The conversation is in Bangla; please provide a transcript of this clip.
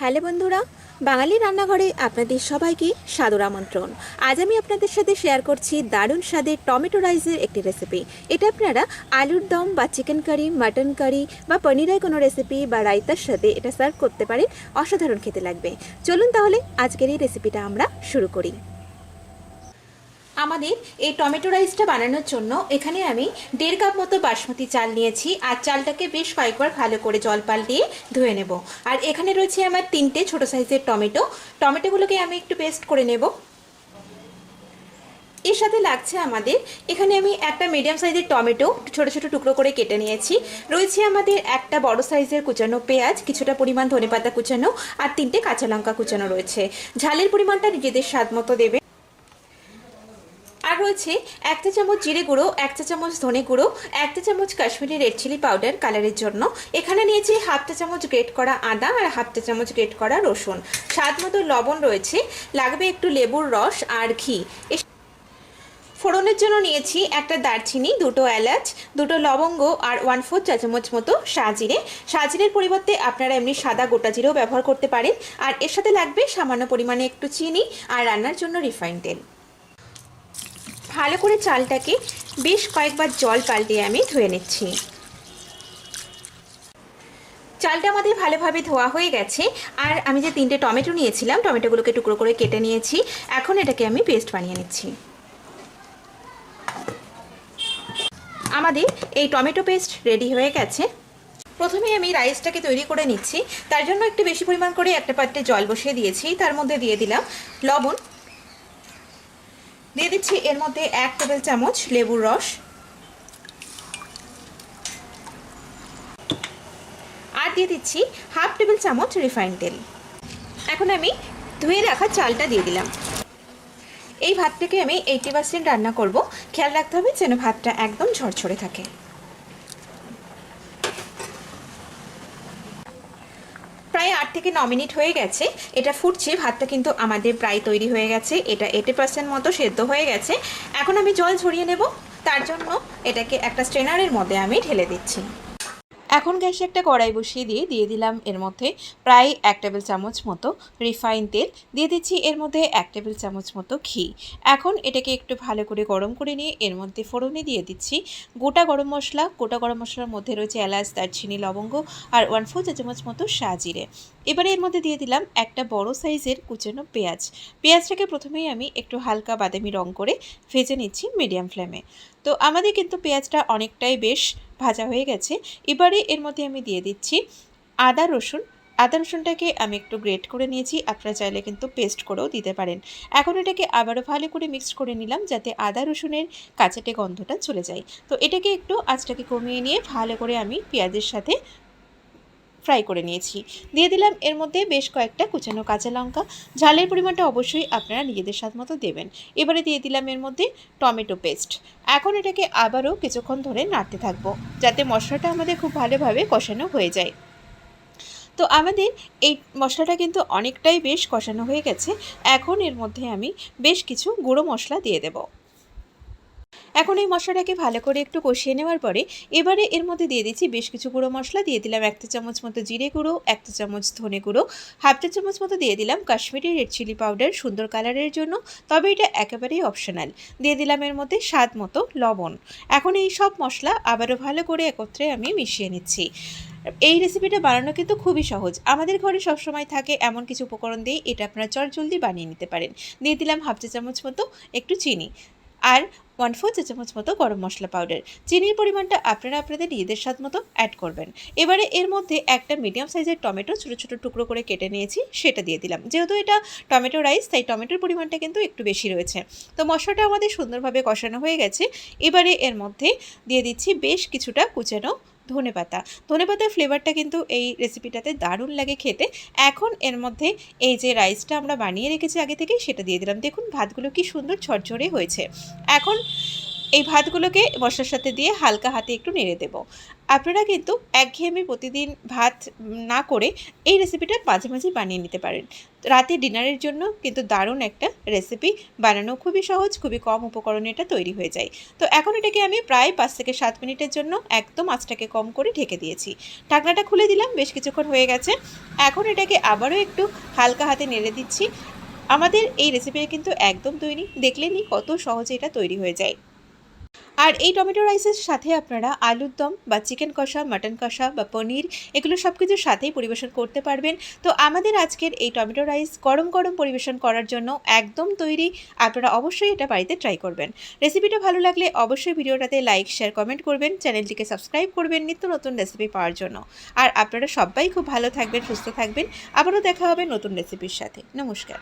হ্যালো বন্ধুরা, বাঙালি রান্নাঘরে আপনাদের সবাইকে সাদর আমন্ত্রণ। আজ আমি আপনাদের সাথে শেয়ার করছি দারুণ স্বাদের টমেটো রাইসের একটি রেসিপি এটা আপনারা আলুর দম বা চিকেন কারি মাটন কারি বা পনিরের কোনো রেসিপি বা রায়তার সাথে এটা সার্ভ করতে পারেন, অসাধারণ খেতে লাগবে। চলুন তাহলে আজকের এই রেসিপিটা আমরা শুরু করি। আমাদের এই টমেটো রাইসটা বানানোর জন্য এখানে আমি দেড় কাপ মতো বাসমতি চাল নিয়েছি, আর চালটাকে বেশ কয়েকবার ভালো করে জল পাল্টিয়ে ধুয়ে নেব। আর এখানে রয়েছে আমার তিনটে ছোট সাইজের টমেটো। টমেটোগুলোকে আমি একটু পেস্ট করে নেব। এর সাথে লাগছে আমাদের এখানে আমি একটা মিডিয়াম সাইজের টমেটো ছোট ছোট টুকরো করে কেটে নিয়েছি। রয়েছে আমাদের একটা বড় সাইজের কুচানো পেঁয়াজ, কিছুটা পরিমাণ ধনেপাতা কুচানো, আর তিনটে কাঁচা লঙ্কা কুচানো রয়েছে। ঝালের পরিমাণটা নিজেদের স্বাদ মতো দেবে। রয়েছে এক চা চামচ জিরে গুঁড়ো, এক চা চামচ ধনে গুঁড়ো, এক চা চামচ কাশ্মীরি রেড চিলি পাউডার কালারের জন্য। এখানে নিয়েছি হাফ চা চামচ গ্রেট করা আদা আর হাফ চা চামচ গ্রেট করা রসুন। স্বাদ মতো লবণ রয়েছে, লাগবে একটু লেবুর রস আর ঘি। ফোড়নের জন্য নিয়েছি একটা দারচিনি, দুটো এলাচ, দুটো লবঙ্গ আর ওয়ান ফোর চা চামচ মতো সাজিরে। সাজিরের পরিবর্তে আপনারা এমনি সাদা গোটা জিরেও ব্যবহার করতে পারেন। আর এর সাথে লাগবে সামান্য পরিমাণে একটু চিনি আর রান্নার জন্য রিফাইন তেল। ভালো করে চালটাকে বেশ কয়েকবার জল পাল্টিয়ে আমি ধুয়ে নিচ্ছি। চালটা আমাদের ভালোভাবে ধোয়া হয়ে গেছে। আর আমি যে তিনটে টমেটো নিয়েছিলাম, টমেটোগুলোকে টুকরো করে কেটে নিয়েছি। এখন এটাকে আমি পেস্ট বানিয়ে নিচ্ছি। আমাদের এই টমেটো পেস্ট রেডি হয়ে গেছে। প্রথমে আমি রাইসটাকে তৈরি করে নিচ্ছি। তার জন্য একটু বেশি পরিমাণ করে একটা পাত্রে জল বসিয়ে দিয়েছি। তার মধ্যে দিয়ে দিলাম লবণ দিয়ে দিচ্ছি এর মধ্যে এক টেবিল চামচ লেবুর রস। আর দিয়ে দিচ্ছি হাফ টেবিল চামচ রিফাইন তেল। এখন আমি ধুয়ে রাখা চালটা দিয়ে দিলাম। এই ভাতটাকে আমি এইটি পার্সেন্ট রান্না করব। খেয়াল রাখতে হবে যেন ভাতটা একদম ঝরঝরে থাকে প্রায় আট থেকে ন মিনিট হয়ে গেছে, এটা ফুটছে, ভাতটা কিন্তু আমাদের প্রায় তৈরি হয়ে গেছে, এটা এইটি পার্সেন্ট মতো সেদ্ধ হয়ে গেছে। এখন আমি জল ঝরিয়ে নেব, তার জন্য এটাকে একটা স্ট্রেনারের মধ্যে আমি ঢেলে দিচ্ছি। এখন গ্যাসে একটা কড়াই বসিয়ে দিয়ে দিয়ে দিলাম এর মধ্যে প্রায় এক টেবিল চামচ মতো রিফাইন তেল। দিয়ে দিচ্ছি এর মধ্যে এক টেবিল চামচ মতো ঘি। এখন এটাকে একটু ভালো করে গরম করে নিয়ে এর মধ্যে ফোড়নে দিয়ে দিচ্ছি গোটা গরম মশলা। গোটা গরম মশলার মধ্যে রয়েছে এলাচ, দারচিনি, লবঙ্গ আর ওয়ান ফোর চা চামচ মতো সাজিরে এবারে এর মধ্যে দিয়ে দিলাম একটা বড় সাইজের কুচানো পেঁয়াজ। পেঁয়াজটাকে প্রথমেই আমি একটু হালকা বাদামি রং করে ভেজে নিচ্ছি মিডিয়াম ফ্লেমে। তো আমাদের কিন্তু পেঁয়াজটা অনেকটাই বেশ ভাজা হয়ে গেছে। এবারে এর মধ্যে আমি দিয়ে দিচ্ছি আদা রসুন। আদা রসুনটাকে আমি একটু গ্রেট করে নিয়েছি, আপনারা চাইলে কিন্তু পেস্ট করেও দিতে পারেন। এখন এটাকে আবারও ভালো করে মিক্সড করে নিলাম যাতে আদা রসুনের কাঁচাটে গন্ধটা চলে যায়। তো এটাকে একটু আঁচটাকে কমিয়ে নিয়ে ভালো করে আমি পেঁয়াজের সাথে ফ্রাই করে নিয়েছি। দিয়ে দিলাম এর মধ্যে বেশ কয়েকটা কুচানো কাঁচা লঙ্কা। ঝালের পরিমাণটা অবশ্যই আপনারা নিজেদের স্বাদ মতো দেবেন। এবারে দিয়ে দিলাম এর মধ্যে টমেটো পেস্ট। এখন এটাকে আবারও কিছুক্ষণ ধরে নাড়তে থাকব, যাতে মশলাটা আমাদের খুব ভালোভাবে কষানো হয়ে যায়। তো আমাদের এই মশলাটা কিন্তু অনেকটাই বেশ কষানো হয়ে গেছে। এখন এর মধ্যে আমি বেশ কিছু গুঁড়ো মশলা দিয়ে দেবো। এখন এই মশলাটাকে ভালো করে একটু কষিয়ে নেওয়ার পরে এবারে এর মধ্যে দিয়ে দিচ্ছি বেশ কিছু গুঁড়ো মশলা। দিয়ে দিলাম এক চা চামচ মতো জিরে গুঁড়ো, এক চা চামচ ধনে গুঁড়ো, হাফ চামচ মতো দিয়ে দিলাম কাশ্মীরি রেড চিলি পাউডার সুন্দর কালারের জন্য। তবে এটা একেবারেই অপশনাল। দিয়ে দিলাম এর মধ্যে স্বাদ মতো লবণ। এখন এই সব মশলা আবারও ভালো করে একত্রে আমি মিশিয়ে নিচ্ছি। এই রেসিপিটা বানানো কিন্তু খুবই সহজ। আমাদের ঘরে সবসময় থাকে এমন কিছু উপকরণ দিয়ে এটা আপনারা চট জলদি বানিয়ে নিতে পারেন। দিয়ে দিলাম হাফ চা চামচ মতো একটু চিনি। আর ওয়ান ফোর চা চামচ মতো গরম মশলা পাউডার চিনির পরিমাণটা আপনারা আপনাদের নিজেদের স্বাদ মতো অ্যাড করবেন। এবারে এর মধ্যে একটা মিডিয়াম সাইজের টমেটো ছোটো ছোটো টুকরো করে কেটে নিয়েছি, সেটা দিয়ে দিলাম। যেহেতু এটা টমেটো রাইস তাই টমেটোর পরিমাণটা কিন্তু একটু বেশি রয়েছে। তো মশলাটা আমাদের সুন্দরভাবে কষানো হয়ে গেছে। এবারে এর মধ্যে দিয়ে দিচ্ছি বেশ কিছুটা কুচানো ধনে পাতা ধনে পাতার ফ্লেভারটা কিন্তু এই রেসিপিটাতে দারুণ লাগে খেতে। এখন এর মধ্যে এই যে রাইসটা আমরা বানিয়ে রেখেছি আগে থেকেই সেটা দিয়ে দিলাম। দেখুন, ভাতগুলো কি সুন্দর ঝরঝরে হয়েছে। এখন এই ভাতগুলোকে মশলার সাথে দিয়ে হালকা হাতে একটু নেড়ে দেবো। আপনারা কিন্তু একঘেয়েমি প্রতিদিন ভাত না করে এই রেসিপিটা মাঝে মাঝে বানিয়ে নিতে পারেন। রাতে ডিনারের জন্য কিন্তু দারুণ একটা রেসিপি বানানো খুবই সহজ, খুবই কম উপকরণে এটা তৈরি হয়ে যায়। তো এখন এটাকে আমি প্রায় পাঁচ থেকে সাত মিনিটের জন্য একদম আঁচটাকে কম করে ঢেকে দিয়েছি। ঢাকনাটা খুলে দিলাম, বেশ কিছুক্ষণ হয়ে গেছে। এখন এটাকে আবারও একটু হালকা হাতে নেড়ে দিচ্ছি। আমাদের এই রেসিপিটা কিন্তু একদম তৈরি। দেখলেনই কত সহজে এটা তৈরি হয়ে যায়। আর এই টমেটো রাইসের সাথে আপনারা আলুর দম বা চিকেন কষা, মাটন কষা বা পনির এগুলো সব কিছুর সাথেই পরিবেশন করতে পারবেন। তো আমাদের আজকের এই টমেটো রাইস গরম গরম পরিবেশন করার জন্য একদম তৈরি। আপনারা অবশ্যই এটা বাড়িতে ট্রাই করবেন। রেসিপিটা ভালো লাগলে অবশ্যই ভিডিওটাতে লাইক শেয়ার কমেন্ট করবেন। চ্যানেলটিকে সাবস্ক্রাইব করবেন নিত্য নতুন রেসিপি পাওয়ার জন্য। আর আপনারা সবাই খুব ভালো থাকবেন, সুস্থ থাকবেন। আবারও দেখা হবে নতুন রেসিপির সাথে। নমস্কার।